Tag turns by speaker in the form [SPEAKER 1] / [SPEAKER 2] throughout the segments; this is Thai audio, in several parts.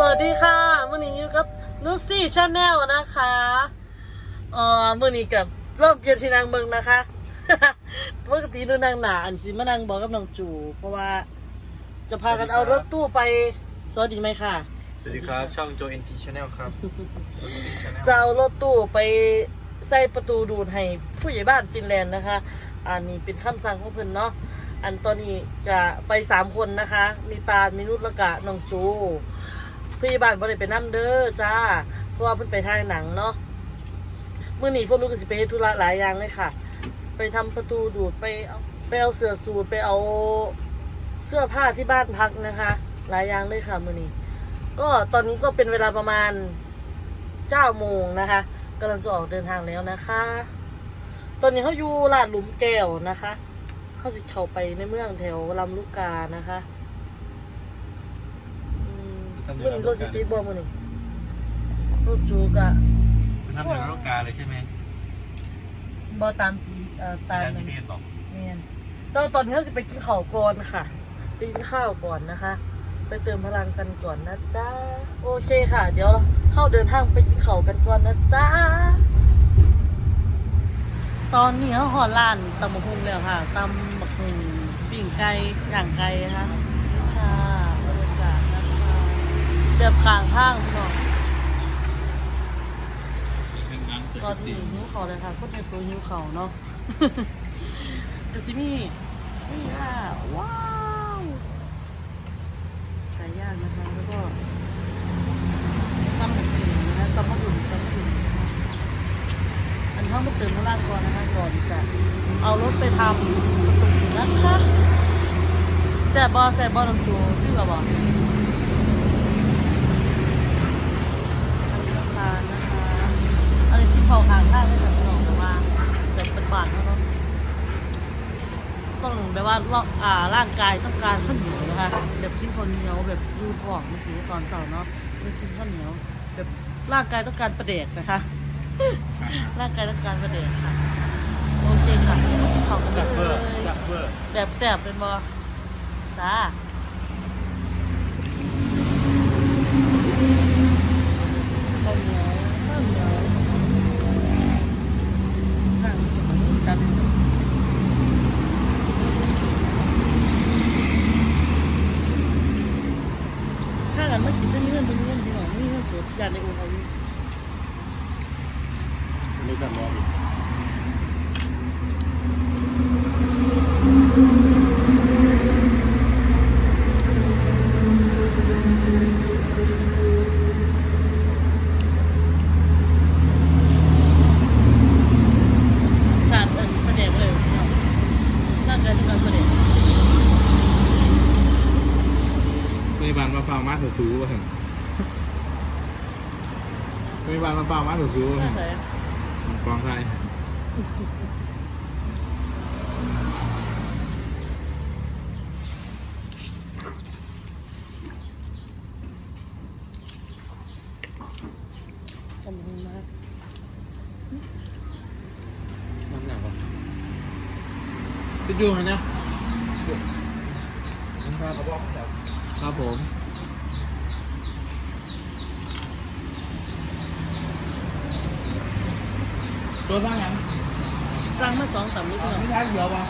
[SPEAKER 1] สวัสดีค่ะมื่อนี้อยู่กับนุชซี่ชาแนลนะคะเอ่อมื่อนี้กับเริ่มเปลี่ยนที่นางเบิงนะคะปกติดูนางหนาอันสิมานั่งบอกกับน้องจู เพราะว่าจะพากันเอารถตู้ไปสวัสดีไหมค่ะ
[SPEAKER 2] สวัสดีครับ ช่องโจเอ็นพีชาแนลครับ
[SPEAKER 1] จะเอารถตู้ไปใส่ประตูดูดให้ผู้ใหญ่บ้านฟินแลนด์นะคะ อันนี้เป็นคำสั่งของเพิ่นเนาะอันตอนนี้จะไปสามคนนะคะ มีตาลมีนุชและกะน้องจู ผู้ใหญ่บ้านบ่ได้ไปน้ำเด้อจ้า เพราะว่าเพิ่นไปถ่ายหนังเนาะเมื่อนี้พวกนุชก็สิไปธุระหลายอย่างเลยค่ะ ไปทำประตูดูดไปเอาไปเอาเสื้อสูทไปเอาเสื้อผ้าที่บ้านพักนะคะ หลายอย่างเลยค่ะมื่อนี้ ก็ตอนนี้ก็เป็นเวลาประมาณเก้าโมงนะคะกำลังจะออกเดินทางแล้วนะคะ ตอนนี้เขาอยู่ลาดหลุมแก้วนะคะ เขาสิเข้าไปในเมืองแถวลำลูกกานะคะ มเมื่อนี้รถสตีทบอมือนี่รถจูกอะ
[SPEAKER 2] ไปทำในโลกาเลยใช่ไหม
[SPEAKER 1] บอตามจีเอ่อตาม
[SPEAKER 2] แดน
[SPEAKER 1] มั
[SPEAKER 2] ที่
[SPEAKER 1] น
[SPEAKER 2] เมธบอก
[SPEAKER 1] เนียนตอนตอนนี้เขาจะไปกินข้าวก่อนค่ะไปกินข้าวก่อนนะคะ ไปเติมพลังกันก่อนนะจ๊ะโอเคค่ะ เดี๋ยวเข้าเดินทางไปกินข้าวกันก่อนนะจ๊ะตอนนี้เขาหอร้านตำบักหุ่งแล้วค่ะตำบักหุ่งปิ่งไก่ย่างไก่นะคะนี่ค่ะบรรยากาศนะคะ แบบข้างทางพี่น้องตอนนี้หิวเขาวเลยค่ะคนในโซนหิวเขาวเนาะเดี๋ยวสิมีนี่ค่ะว้าวไก่ย่างนะคะแล้วก็ตำบักหุ่งนะคะตำบักหุ่งตำบักหุ่งนะคะอันห้องมาเติมพลังก่อนนะคะก่อนจะเอารถไปทำนะคะแซบบอแซบบอลงจูซึ่งเราบอกอันนี้ราคานะคะอันนี้ที่ เขาขางข้างไม่ใช่พี่น้องแต่ว่าแบบเป็นบาทเท่าะต้องแบบว่าร่างอ่าร่างกายต้องการข้าวเหนียวนะคะแบบชิ้นคนเหนียวแบบยูทอกมาสีตอนเสาร์เนาะไม่กินข้าวเหนียว แบบร่างกายต้องการประเดกนะคะ ร่างกายต้องการประเดชค่ะโอเคค่ะเขากัน
[SPEAKER 2] จับเบ
[SPEAKER 1] เลย
[SPEAKER 2] บเบอร์
[SPEAKER 1] แบบแสบเป็นบอจ้าข้าวเหนียวข้าวเหนียวนั่งกันถ้ากันมากินเรื่องเรื่องเรื่องพี่น้องนี่เรื่องสดอยากในอุ่นเอาอยู่
[SPEAKER 2] ไม่จับมองอีก
[SPEAKER 1] ขาดเอินประเด็นเลยร่างกายต้องการประเด็น
[SPEAKER 2] มีบานมาฟังมาถูสูว่า ถึงมีบานมาฟังมาถูสูว่า
[SPEAKER 1] น่า
[SPEAKER 2] ถึง
[SPEAKER 1] ใส่
[SPEAKER 2] กองไทย
[SPEAKER 1] ทำให้มาก
[SPEAKER 2] น้ำหนักก่อนไปดูมันนะครับผม ตัวสร้างยัง
[SPEAKER 1] สร้างมาสองสามนิด
[SPEAKER 2] ไม่
[SPEAKER 1] เดียว
[SPEAKER 2] ใช่เขียวปะ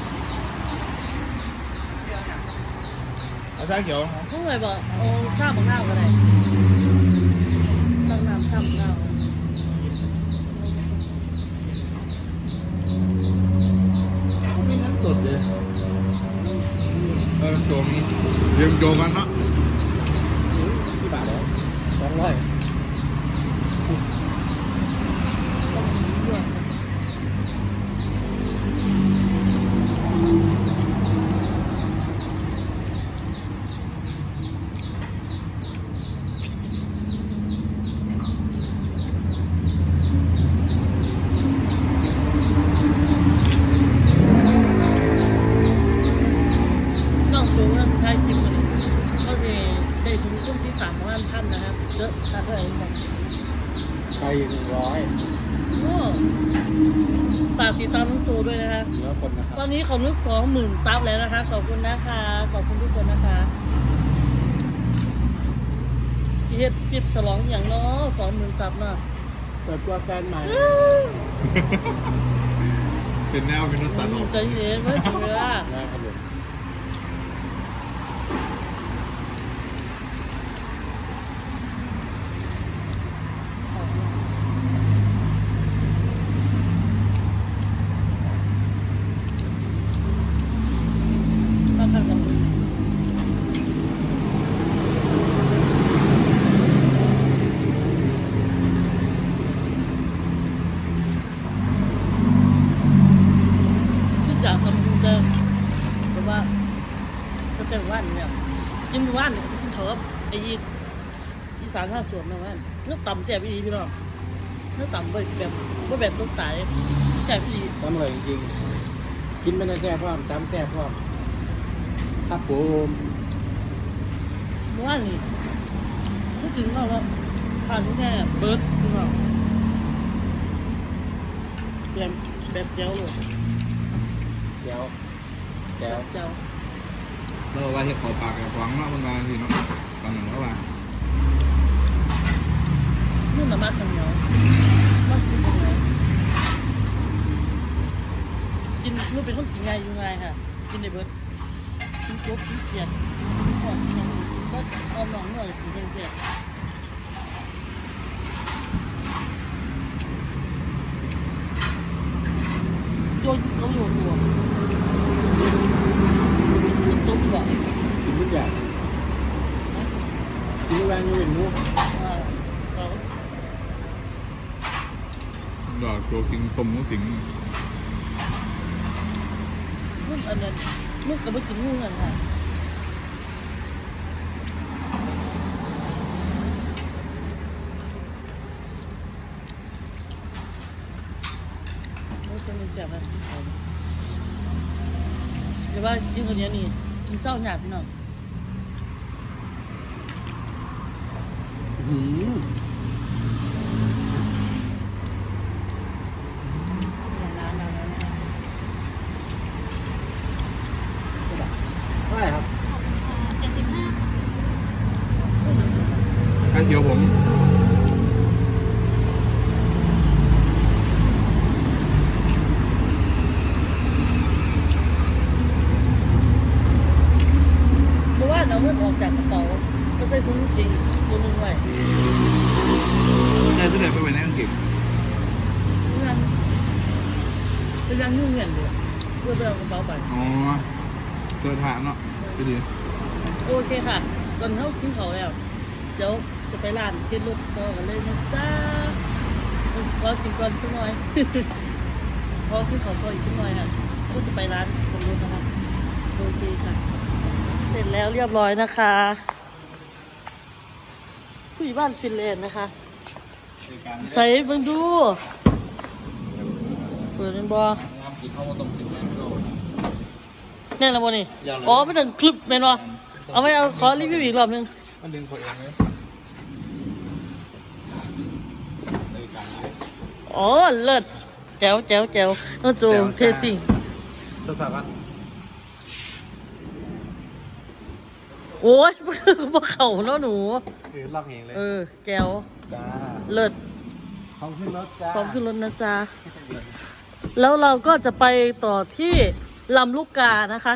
[SPEAKER 2] เอาใช่เขียว
[SPEAKER 1] พวกเลยบอกโอ้ชาบังหน้าก็ได้สร้างน้ำชาบังหน้า
[SPEAKER 2] ไม่น้ำสดเลยเออโจมีเรียงโจกันเนาะกี่บาทแล้วสองร้อย
[SPEAKER 1] ต้องดูว่าสุดท้ายชิมมันก็จะได้ถึงช่วงที่สามประมาณพันนะครับเยอะค่าเท่าไหร่ครับ
[SPEAKER 2] ไปหนึ่งร้อย
[SPEAKER 1] โอ้ฝากติดตามน้องจู ด้วยนะคะ
[SPEAKER 2] เนื้อคนนะค
[SPEAKER 1] ต
[SPEAKER 2] รั
[SPEAKER 1] อบนนี้ของนุกสองหมื่นซับแล้วนะคะ ขอบคุณนะคะ ขอบคุณทุกคนนะคะชิมเฮ็ดคลิปฉลองอย่างเนาะสองหมื่นซับเนาะ
[SPEAKER 3] เปิดตัวแฟนใหม่
[SPEAKER 2] เป็นแนวเป็นรถตัดออก
[SPEAKER 1] ใจเย็นไม่ถึงเวลา
[SPEAKER 3] นะครับผม
[SPEAKER 1] มาทางกันชื่อจากตำบลเดิมเพราะว่าก็แต่ว่านเนี่ย กินว่านเนี่ยกินเขากับไอ้ยีอีสานท่าสวนนะว่านเนื้อต่ำแซ่บอีพี่น้องเนื้อต่ำแบบแบบว่าแบบต้นตายแซ่บอี
[SPEAKER 3] ทำอร่อยจริงๆกินไม่ได้แซ่บพร้อมตำแซ่บพร้อมครับผม
[SPEAKER 1] ว่านนี่พูดถึงว่าว่าผ่านแค่เบิร์ดพี่น้องแบบแบบเจ้าเลย
[SPEAKER 3] แจ๋วแจ๋ว
[SPEAKER 1] เจ้า
[SPEAKER 2] เราว่าเห็ดขอปากกับหวังเนาะมันมาทีเนาะตอนหนึ่งแล้วว่า
[SPEAKER 1] นู่นน่ะมากข้าวเดียวมากกินเดียวกินนู่นเป็นคนกินง่ายอยู่ง่ายค่ะ กินได้เบิร์ดกินจบกินเกียดกินหอมกินหยังก็เอาหนองหนื่อยกินเสียดยนเขาอยู่ตัวกินจุ๊บก่อน
[SPEAKER 3] กินทุกอย่างกินแวนยูเวนมู
[SPEAKER 1] อ่าเรา
[SPEAKER 2] ดอ กโจกิงต้มหมูสิง
[SPEAKER 1] นุ่นอันนั้นนุ่นกับไม่กินนุ่นกันค่ะนุ่นจะมีเสียบนะเดี๋ยวว่าจริงคนนี้นี่กินเศร้าหยาบพี่น้อง
[SPEAKER 3] หืม
[SPEAKER 1] อย่างน้ำน้ำน้ำน้ำ
[SPEAKER 3] ใช่ครับ
[SPEAKER 2] ข้าเดียวผม
[SPEAKER 1] เพราะว่าเอาเงินออกจากกระเป๋าก็ใส่ถุงจริงตัวหนึงไว้
[SPEAKER 2] ได้ที่ไหนไปไปในอังกฤษ
[SPEAKER 1] เพื่อนเป็นยังยุ่งเงินเลยเพื่อไปเอากระเป๋าไป
[SPEAKER 2] อ๋อเกิดฐานเนาะพี่ดี
[SPEAKER 1] โอเคค่ะ ตอนเขากินเขาวแล้ว เดี๋ยว จะไปร้านเก็ดรถต่อกันเลยนะจ๊ะขอกินก่อนสักหน่อยพอขึ้นเขาก็อีกสักหน่อยค่ะก็จะไปร้านของรถนะคะโอเคค่ะ เสร็จแล้วเรียบร้อยนะคะผู้ใหญ่บ้านฟินแลนด์นะคะ ใส่เบิ่งดูเปิดเป็นบอ
[SPEAKER 3] น้ำกินข้าวต้มกินแมงโก้
[SPEAKER 1] เนี่ยละบอนี่
[SPEAKER 3] ยังเลย
[SPEAKER 1] อ๋อไม่ถึงคลิปแม่นบอเอาไว้เอาขอรีวิวอีกรอบหนึง
[SPEAKER 3] มันดึงคนเองไหมรายการนี้
[SPEAKER 1] อ๋อเลิศแจ๋วแจ๋วแจ๋วน้องโจเทสิง
[SPEAKER 3] ทดสอบกัน
[SPEAKER 1] โอ้ยบ่เข่าเนาะหนู
[SPEAKER 3] คือล็อกเองเลย
[SPEAKER 1] เออ แจ๋ว
[SPEAKER 3] จ้า
[SPEAKER 1] เลิศ
[SPEAKER 3] ของขึ้นรถจ้า
[SPEAKER 1] พร้อมขึ้นรถนะจ๊ะแล้วเราก็จะไปต่อที่ลำลูกกานะคะ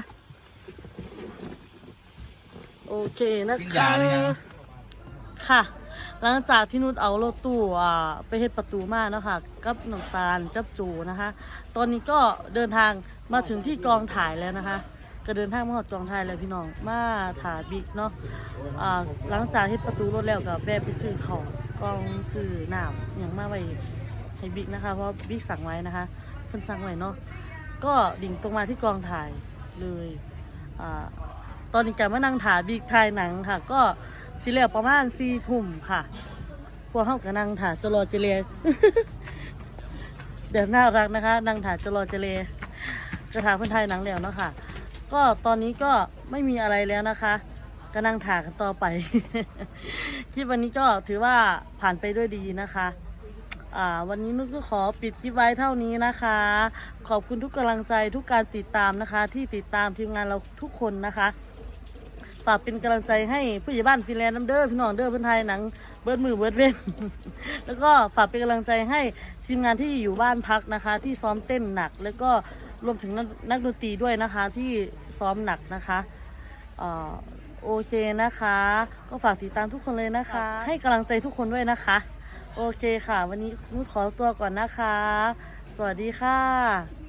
[SPEAKER 1] โอเคนะคะค่ะ หลังจากที่นุชเอารถตู้ไปเฮ็ดประตูมาเนาะคะกับน้ำตาลกับจูนะคะ ตอนนี้ก็เดินทางมาถึงที่กองถ่ายแล้วนะคะ ก็เดินทางมาหอดกองถ่ายแล้วพี่น้องมาถ่ายบิ๊กเนาะอ่าหลังจากเฮ็ดประตูรถแล้วก็แวะไปซื้อของกองซื้อน้ำอย่างมาไว้ให้บิ๊กนะคะเพราะบิ๊กสั่งไว้นะคะเพิ่นสั่งไว้เนาะก็ดิ่งตรงมาที่กองถ่ายเลยอตอนนี้การมานั่งถ่ายบิ๊กถ่ายหนังค่ะ ก็ สิเหลือประมาณสี่ทุ่มค่ะ พวกเขาก็นั่งถ่าจรอเจเลเดี๋ยวน่ารักนะคะ นั่งถ่าจรอเจเลจะถ่ายคนไทยหนังแล้วเนาะค่ะ ก็ตอนนี้ก็ไม่มีอะไรแล้วนะคะก็นั่งถ่ากันต่อไป คลิปวันนี้ก็ถือว่าผ่านไปด้วยดีนะคะอ่าวันนี้นุชก็ขอปิดคลิปไว้เท่านี้นะคะ ขอบคุณทุกกำลังใจทุกการติดตามนะคะ ที่ติดตามทีมงานเราทุกคนนะคะ ฝากเป็นกำลังใจให้ผู้ใหญ่บ้านฟินแลนด์น้ำเด้อพี่น้องเด้อเพื่อนไทยหนังเบิร์ดมือเบิร์ดเว้น แล้วก็ฝากเป็นกำลังใจให้ทีมงานที่อยู่บ้านพักนะคะ ที่ซ้อมเต้นหนัก แล้วก็รวมถึงนักดนตรีด้วยนะคะ ที่ซ้อมหนักนะคะออโอเคนะคะ ก็ฝากติดตามทุกคนเลยนะคะ ให้กำลังใจทุกคนด้วยนะคะ โอเคค่ะ วันนี้นุชขอตัวก่อนนะคะ สวัสดีค่ะ